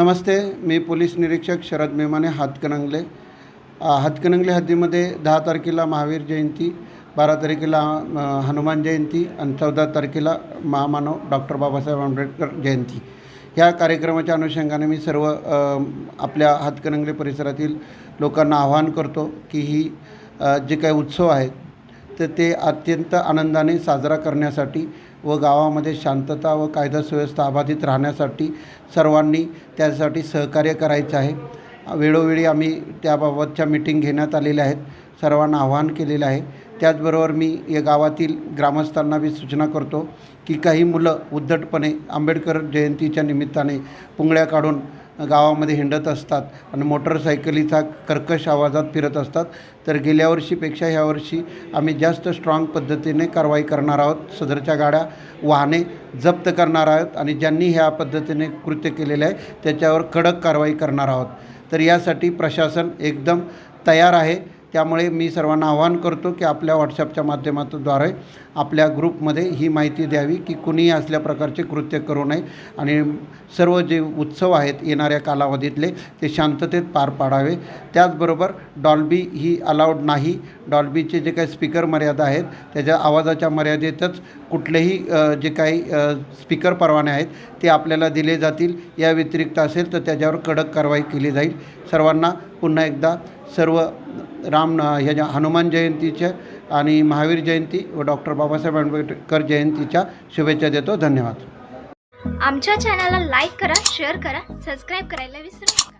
नमस्ते मी police निरीक्षक शरद मेमाने हातकणंगले. हातकणंगले हद्दीमध्ये दहा तारखेला महावीर जयंती बारा तारखेला हनुमान जयंती आणि चौदा तारखेला महामानव डॉक्टर बाबासाहेब आंबेडकर जयंती. ह्या कार्यक्रमाच्या अनुषंगाने मी सर्व आपल्या हातकणंगले परिसरातील लोकांना आवाहन करतो की ही जे काही उत्सव आहेत तर ते अत्यंत आनंदाने साजरा करण्यासाठी व गावामध्ये शांतता व कायदा सुव्यवस्था अबाधित राहण्यासाठी सर्वांनी त्यासाठी सहकार्य करायचं आहे. वेळोवेळी आम्ही त्याबाबतच्या मिटिंग घेण्यात आलेल्या आहेत. सर्वांना आवाहन केलेलं आहे. त्याचबरोबर मी या गावातील ग्रामस्थांना बी सूचना करतो की काही मुलं उद्धटपणे आंबेडकर जयंतीच्या निमित्ताने पुंगळ्या काढून गावामध्ये हिंडत असतात आणि मोटरसायकलीचा कर्कश आवाजात फिरत असतात तर गेल्या वर्षीपेक्षा ह्या वर्षी आम्ही जास्त स्ट्रॉंग पद्धतीने कारवाई करणार आहोत. सदरच्या गाड्या वाहने जप्त करणार आहोत आणि ज्यांनी ह्या पद्धतीने कृत्य केलेलं आहे त्याच्यावर कडक कारवाई करणार आहोत. तर यासाठी प्रशासन एकदम तयार आहे. त्यामुळे मी सर्वांना आवाहन करतो की आपल्या व्हॉट्सअपच्या माध्यमातूनद्वारे आपल्या ग्रुपमध्ये ही माहिती द्यावी की कुणीही असल्या प्रकारचे कृत्य करू नये आणि सर्व जे उत्सव आहेत येणाऱ्या कालावधीतले ते शांततेत पार पाडावे. त्याचबरोबर डॉल्बी ही अलाउड नाही. डॉल्बीचे जे काही स्पीकर मर्यादा आहेत त्याच्या आवाजाच्या मर्यादेतच कुठलेही जे काही स्पीकर परवाने आहेत ते आपल्याला दिले जातील. या व्यतिरिक्त असेल तर त्याच्यावर कडक कारवाई केली जाईल. सर्वांना पुन्हा एकदा सर्व राम ह्याच्या हनुमान जयंतीच्या आणि महावीर जयंती व डॉक्टर बाबासाहेब आंबेडकर जयंतीच्या शुभेच्छा देतो. धन्यवाद. आमच्या चॅनलला लाईक करा शेअर करा सबस्क्राईब करायला विसरू नका.